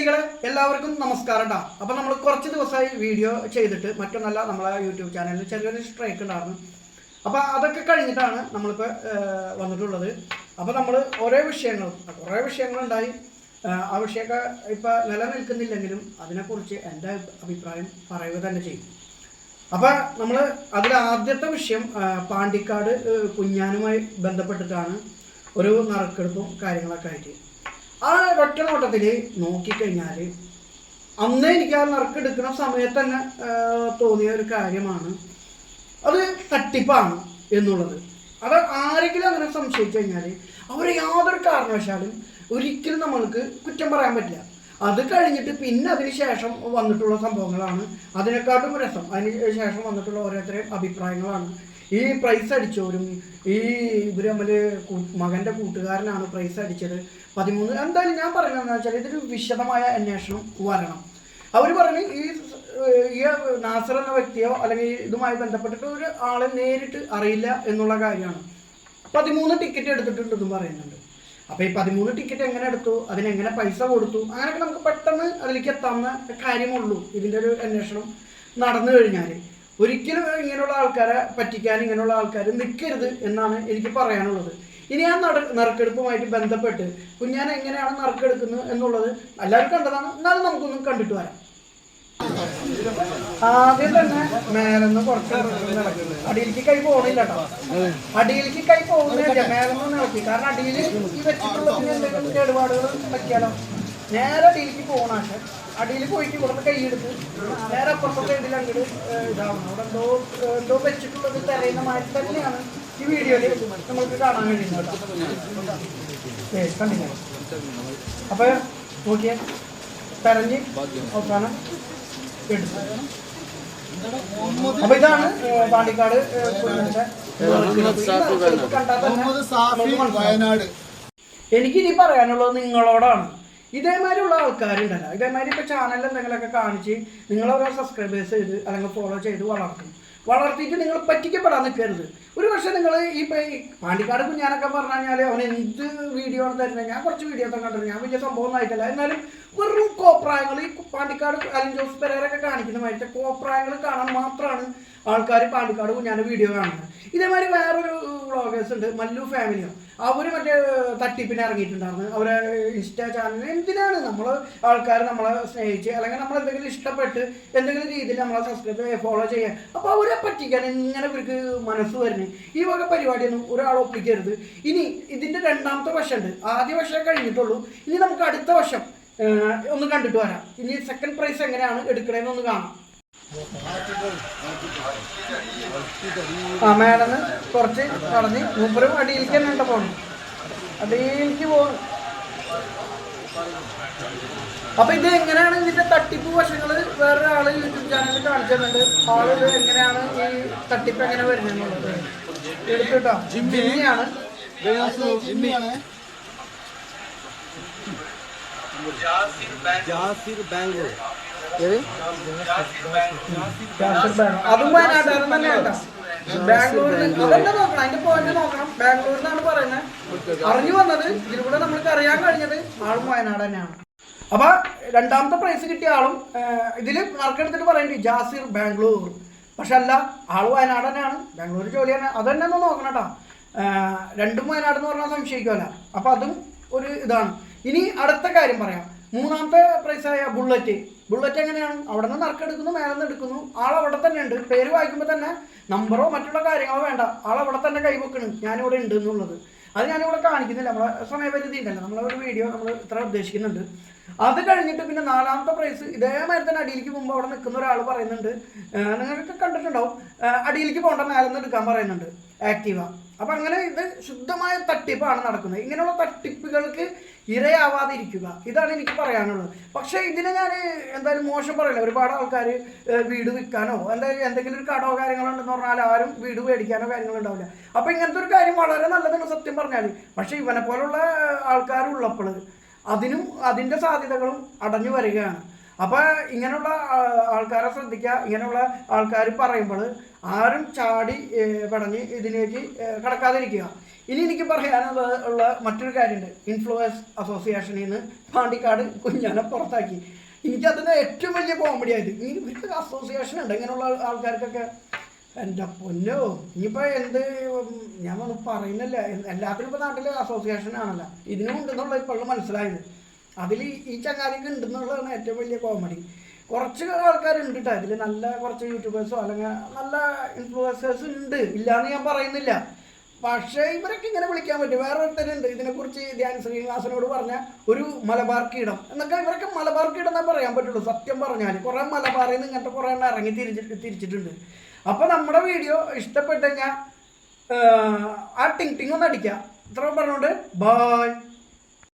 തെണ്ടികളെ എല്ലാവർക്കും നമസ്കാരം ഉണ്ടാ അപ്പൊ നമ്മൾ കുറച്ച് ദിവസമായി വീഡിയോ ചെയ്തിട്ട് മറ്റൊന്നല്ല നമ്മളെ യൂട്യൂബ് ചാനലിൽ ചെറിയൊരു സ്ട്രൈക്ക് ഉണ്ടായിരുന്നു. അപ്പൊ അതൊക്കെ കഴിഞ്ഞിട്ടാണ് നമ്മളിപ്പോ വന്നിട്ടുള്ളത്. അപ്പൊ നമ്മൾ ഓരോ വിഷയങ്ങളും കുറേ വിഷയങ്ങളുണ്ടായി. ആ വിഷയമൊക്കെ ഇപ്പൊ നിലനിൽക്കുന്നില്ലെങ്കിലും അതിനെക്കുറിച്ച് എന്റെ അഭിപ്രായം പറയുക തന്നെ ചെയ്യും. അപ്പൊ നമ്മൾ അതിൽ ആദ്യത്തെ വിഷയം പാണ്ടിക്കാട് കുഞ്ഞാനുമായി ബന്ധപ്പെട്ടിട്ടാണ് ഒരു നറുക്കെടുപ്പും കാര്യങ്ങളൊക്കെ ആയിട്ട്. ആ ഒറ്റ നോട്ടത്തിൽ നോക്കിക്കഴിഞ്ഞാൽ അന്ന് എനിക്ക് ആ നറുക്കെടുക്കുന്ന സമയത്ത് തന്നെ തോന്നിയ ഒരു കാര്യമാണ്. അത് തട്ടിപ്പാണ് എന്നുള്ളത്. അത് ആരെങ്കിലും അങ്ങനെ സംശയിച്ചു കഴിഞ്ഞാൽ അവരെ യാതൊരു കാരണവശാലും ഒരിക്കലും നമ്മൾക്ക് കുറ്റം പറയാൻ പറ്റില്ല. അത് കഴിഞ്ഞിട്ട് പിന്നെ അതിന് ശേഷം വന്നിട്ടുള്ള സംഭവങ്ങളാണ് അതിനെക്കാട്ടും രസം. അതിന് ശേഷം വന്നിട്ടുള്ള ഓരോരുത്തരെയും അഭിപ്രായങ്ങളാണ് ഈ പ്രൈസ് അടിച്ചവരും ഈ ഇവർ തമ്മിൽ മകന്റെ കൂട്ടുകാരനാണ് പ്രൈസ് അടിച്ചത്. പതിമൂന്ന് എന്തായാലും ഞാൻ പറയുന്നതെന്ന് വെച്ചാൽ ഇതൊരു വിശദമായ അന്വേഷണം വരണം. അവർ പറഞ്ഞു ഈ ഈ നാസർ എന്ന വ്യക്തിയോ അല്ലെങ്കിൽ ഇതുമായി ബന്ധപ്പെട്ടിട്ട് ഒരു ആളെ നേരിട്ട് അറിയില്ല എന്നുള്ള കാര്യമാണ്. പതിമൂന്ന് ടിക്കറ്റ് എടുത്തിട്ടുണ്ടെന്നും പറയുന്നുണ്ട്. അപ്പോൾ ഈ പതിമൂന്ന് ടിക്കറ്റ് എങ്ങനെ എടുത്തു? അതിനെങ്ങനെ പൈസ കൊടുത്തു? അങ്ങനെയൊക്കെ നമുക്ക് പെട്ടെന്ന് അതിലേക്ക് എത്താവുന്ന കാര്യമുള്ളൂ ഇതിന്റെ ഒരു അന്വേഷണം നടന്നു കഴിഞ്ഞാൽ ഒരിക്കലും ഇങ്ങനെയുള്ള ആൾക്കാരെ പറ്റിക്കാൻ ഇങ്ങനെയുള്ള ആൾക്കാർ നിൽക്കരുത് എന്നാണ് എനിക്ക് പറയാനുള്ളത്. ഇനി ആ നട നറുക്കെടുപ്പുമായിട്ട് ബന്ധപ്പെട്ട് കുഞ്ഞാൻ എങ്ങനെയാണ് നറുക്കെടുക്കുന്നത് എന്നുള്ളത് എല്ലാവരും കണ്ടതാണ്. എന്നാലും നമുക്കൊന്നും കണ്ടിട്ട് വരാം. ആദ്യം തന്നെ മേലെന്ന് കുറച്ച് അടിയിലേക്ക് കൈ പോകണില്ല കേട്ടോ അടിയിലേക്ക് കൈ പോകുന്നില്ല മേലെന്ന് ഇളക്കി കാരണം അടിയിൽ ഈ വെച്ചിട്ടുള്ള എന്തെങ്കിലും കേടുപാടുകൾ വെക്കാലോ നേരെ അടിയിലേക്ക് പോകണ പക്ഷെ അടിയിൽ പോയിട്ട് ഇവിടുന്ന് കൈയെടുത്ത് നേരെ അപ്പുറത്തെ ഇതിൽ അങ്ങോട്ട് ഇതാവണം. അവിടെ എന്തോ എന്തോ വെച്ചിട്ടുള്ളത് തെരയുന്ന മാതിരി തന്നെയാണ് ഈ വീഡിയോയിൽ നമുക്ക് കാണാൻ കഴിയുന്നത് കണ്ടില്ല? അപ്പൊ നോക്കിയേ. തെരഞ്ഞ് അവസാനം എടുത്തു. അപ്പൊ ഇതാണ് പാണ്ടിക്കാട് മുഹമ്മദ് സാഫി വയനാട്. എനിക്ക് ഇനി പറയാനുള്ളത് നിങ്ങളോടാണ്. ഇതേമാതിരിയുള്ള ആൾക്കാരുണ്ടല്ലോ. ഇതേമാതിരി ഇപ്പോൾ ചാനലിൽ എന്തെങ്കിലുമൊക്കെ കാണിച്ച് നിങ്ങളോരോ സബ്സ്ക്രൈബേഴ്സ് ചെയ്ത് അല്ലെങ്കിൽ ഫോളോ ചെയ്ത് വളർത്തും. വളർത്തിയിട്ട് നിങ്ങൾ പറ്റിക്കപ്പെടാൻ നിൽക്കരുത്. ഒരു പക്ഷേ നിങ്ങൾ ഈ പാണ്ടിക്കാട് കുഞ്ഞാനൊക്കെ പറഞ്ഞു കഴിഞ്ഞാൽ അവൻ എന്ത് വീഡിയോ ആണ് തരുന്നത് ഞാൻ കുറച്ച് വീഡിയോ ഒക്കെ കണ്ടിരുന്നു ഞാൻ വലിയ സംഭവം ആയിട്ടില്ല. എന്നാലും വെറും കോപ്രായങ്ങൾ ഈ പാണ്ടിക്കാട് അലിൻ ജോസ് പെരേരൊക്കെ കാണിക്കുന്ന മാതിരി കോപ്രായങ്ങൾ കാണാൻ മാത്രമാണ് ആൾക്കാർ പാണ്ടിക്കാട് കുഞ്ഞാന്റെ വീഡിയോ കാണുന്നത്. ഇതേമാതിരി വേറൊരു വ്ളോഗേഴ്സ് ഉണ്ട്. മല്ലു ഫാമിലിയോ അവർ മറ്റേ തട്ടിപ്പിന് ഇറങ്ങിയിട്ടുണ്ടായിരുന്നു. അവരെ ഇൻസ്റ്റാ ചാനൽ എന്തിനാണ് നമ്മൾ ആൾക്കാർ നമ്മളെ സ്നേഹിച്ച് അല്ലെങ്കിൽ നമ്മൾ എന്തെങ്കിലും ഇഷ്ടപ്പെട്ട് എന്തെങ്കിലും രീതിയിൽ നമ്മളെ സബ്സ്ക്രൈബ് ഫോളോ ചെയ്യാൻ. അപ്പോൾ അവരെ പറ്റിക്കാൻ ഇങ്ങനെ ഇവർക്ക് മനസ്സ് വരുന്നത് ഈ വക പരിപാടിയൊന്നും ഒരാൾ ഒപ്പിക്കരുത്. ഇനി ഇതിന്റെ രണ്ടാമത്തെ വശമുണ്ട് ആദ്യ വശം കഴിഞ്ഞിട്ടുള്ളൂ. ഇനി നമുക്ക് അടുത്ത വശം ഒന്ന് കണ്ടിട്ട് വരാം. ഇനി സെക്കൻഡ് പ്രൈസ് എങ്ങനെയാണ് എടുക്കണേന്ന് ഒന്ന് കാണാം. ആ മേടന്ന് കുറച്ച് നടന്ന് മൂപ്പരും അടിയിലേക്ക് തന്നെ ഉണ്ട് പോകണം അടിയിലേക്ക് പോകും അപ്പൊ ഇത് എങ്ങനെയാണ് ഇതിന്റെ തട്ടിപ്പ് വശങ്ങൾ വേറൊരാൾ യൂട്യൂബ് ചാനലിൽ കാണിച്ചു തന്നിട്ട് ആൾ എങ്ങനെയാണ് ഈ തട്ടിപ്പ് എങ്ങനെ വരുന്നത് എടുത്തിട്ടോ ജിമ്മിയാണ്. ജിമ്മിയാണ്. അതും ബാംഗ്ലൂരിൽ അതന്നെ നോക്കണം? ബാംഗ്ലൂരിൽ പറയുന്നത്. അറിഞ്ഞു വന്നത് അറിയാൻ കഴിഞ്ഞത് വയനാട് അപ്പൊ രണ്ടാമത്തെ പ്രൈസ് കിട്ടിയ ആളും ഇതിൽ നറുക്കെടുത്തിട്ട് പറയണ്ടി ജാസിർ ബാംഗ്ലൂർ. പക്ഷെ അല്ല ആൾ വയനാട് തന്നെയാണ്. ബാംഗ്ലൂർ ജോലി തന്നെ. അത് തന്നെ ഒന്ന് നോക്കണം കേട്ടോ. രണ്ടും വയനാട് എന്ന് പറഞ്ഞാൽ സംശയിക്കുമല്ല അപ്പൊ അതും ഒരു ഇതാണ്. ഇനി അടുത്ത കാര്യം പറയാം. മൂന്നാമത്തെ പ്രൈസായ ബുള്ളറ്റ് ബുള്ളറ്റ് എങ്ങനെയാണ്? അവിടെ നിന്ന് നറുക്കെടുക്കുന്നു മേലെ നിന്ന് എടുക്കുന്നു. ആൾ അവിടെ തന്നെ ഉണ്ട്. പേര് വായിക്കുമ്പോൾ തന്നെ നമ്പറോ മറ്റുള്ള കാര്യങ്ങളോ വേണ്ട. ആൾ അവിടെ തന്നെ കൈവെക്കണ് ഞാനിവിടെ ഉണ്ട് എന്നുള്ളത്. അത് ഞാനിവിടെ കാണിക്കുന്നില്ല. നമ്മളെ സമയപരിധി ഉണ്ടല്ലോ. നമ്മളെ ഒരു വീഡിയോ നമ്മൾ ഇത്ര ഉദ്ദേശിക്കുന്നുണ്ട്. അത് കഴിഞ്ഞിട്ട് പിന്നെ നാലാമത്തെ പ്രൈസ് ഇതേമാതിരി തന്നെ അടിയിലേക്ക് പോകുമ്പോൾ അവിടെ നിൽക്കുന്ന ഒരാൾ പറയുന്നുണ്ട് നിങ്ങൾക്ക് കണ്ടിട്ടുണ്ടാവും. അടിയിലേക്ക് പോകേണ്ട മേലെ നിന്ന് എടുക്കാൻ പറയുന്നുണ്ട്. ആക്റ്റീവ അപ്പം അങ്ങനെ ഇത് ശുദ്ധമായ തട്ടിപ്പാണ് നടക്കുന്നത്. ഇങ്ങനെയുള്ള തട്ടിപ്പുകൾക്ക് ഇരയാവാതിരിക്കുക. ഇതാണ് എനിക്ക് പറയാനുള്ളത്. പക്ഷേ ഇതിനെ ഞാൻ എന്തായാലും മോശം പറയില്ല. ഒരുപാട് ആൾക്കാർ വീട് വിൽക്കാനോ എന്തായാലും എന്തെങ്കിലും ഒരു കടോ കാര്യങ്ങളോ ഉണ്ടെന്ന് പറഞ്ഞാൽ ആരും വീട് മേടിക്കാനോ കാര്യങ്ങളോ ഉണ്ടാവില്ല അപ്പോൾ ഇങ്ങനത്തെ ഒരു കാര്യം വളരെ നല്ലതാണ് സത്യം പറഞ്ഞാൽ പക്ഷേ ഇവനെ പോലുള്ള ആൾക്കാരുള്ളപ്പോൾ അതിനും അതിന്റെ സാധ്യതകളും അടഞ്ഞു വരികയാണ്. അപ്പോൾ ഇങ്ങനെയുള്ള ആൾക്കാരെ ശ്രദ്ധിക്കുക ഇങ്ങനെയുള്ള ആൾക്കാർ പറയുമ്പോൾ ആരും ചാടി പടഞ്ഞ് ഇതിലേക്ക് കടക്കാതിരിക്കുക. ഇനി എനിക്ക് പറയാനുള്ള മറ്റൊരു കാര്യമുണ്ട്. ഇൻഫ്ലുവൻസ് അസോസിയേഷനിൽ നിന്ന് പാണ്ടിക്കാട് കുഞ്ഞാനെ പുറത്താക്കി. എനിക്കതിന് ഏറ്റവും വലിയ കോമഡി ആയത്. ഇവർക്ക് അസോസിയേഷൻ ഉണ്ട്. ഇങ്ങനെയുള്ള ആൾക്കാർക്കൊക്കെ എന്റെ പൊന്നോ ഇനിയിപ്പോൾ എന്ത് ഞാൻ പറയുന്നില്ല. എല്ലാത്തിനും ഇപ്പോൾ നാട്ടിൽ അസോസിയേഷൻ ആണല്ലോ. ഇതിനും ഉണ്ടെന്നുള്ള ഇപ്പോഴും മനസ്സിലായത്. അതിൽ ഈ ചങ്ങാതിക്ക് ഉണ്ടെന്നുള്ളതാണ് ഏറ്റവും വലിയ കോമഡി കുറച്ച് ആൾക്കാരുണ്ട് കേട്ടോ അതിൽ നല്ല കുറച്ച് യൂട്യൂബേഴ്സോ അല്ലെങ്കിൽ നല്ല ഇൻഫ്ലുവൻസേഴ്സ് ഉണ്ട്. ഇല്ലയെന്ന് ഞാൻ പറയുന്നില്ല. പക്ഷേ ഇവരൊക്കെ ഇങ്ങനെ വിളിക്കാൻ പറ്റും. വേറെ ഒരുത്തരുണ്ട്. ഇതിനെക്കുറിച്ച് ധ്യാൻ ശ്രീനിവാസനോട് പറഞ്ഞ ഒരു മലബാർ കീടം. എന്നൊക്കെ ഇവരൊക്കെ മലബാർ കീടം എന്നേ പറയാൻ പറ്റുള്ളൂ. സത്യം പറഞ്ഞാൽ കുറേ മലബാറിൽ നിന്ന് ഇങ്ങനത്തെ കുറേ എണ്ണം ഇറങ്ങി തിരിച്ചിട്ട് തിരിച്ചിട്ടുണ്ട്. അപ്പോൾ നമ്മുടെ വീഡിയോ ഇഷ്ടപ്പെട്ടു കഴിഞ്ഞാൽ ആ ടിങ് ടിങ് ഒന്ന് അടിക്കുക ഇത്ര പറഞ്ഞുകൊണ്ട് ബായ്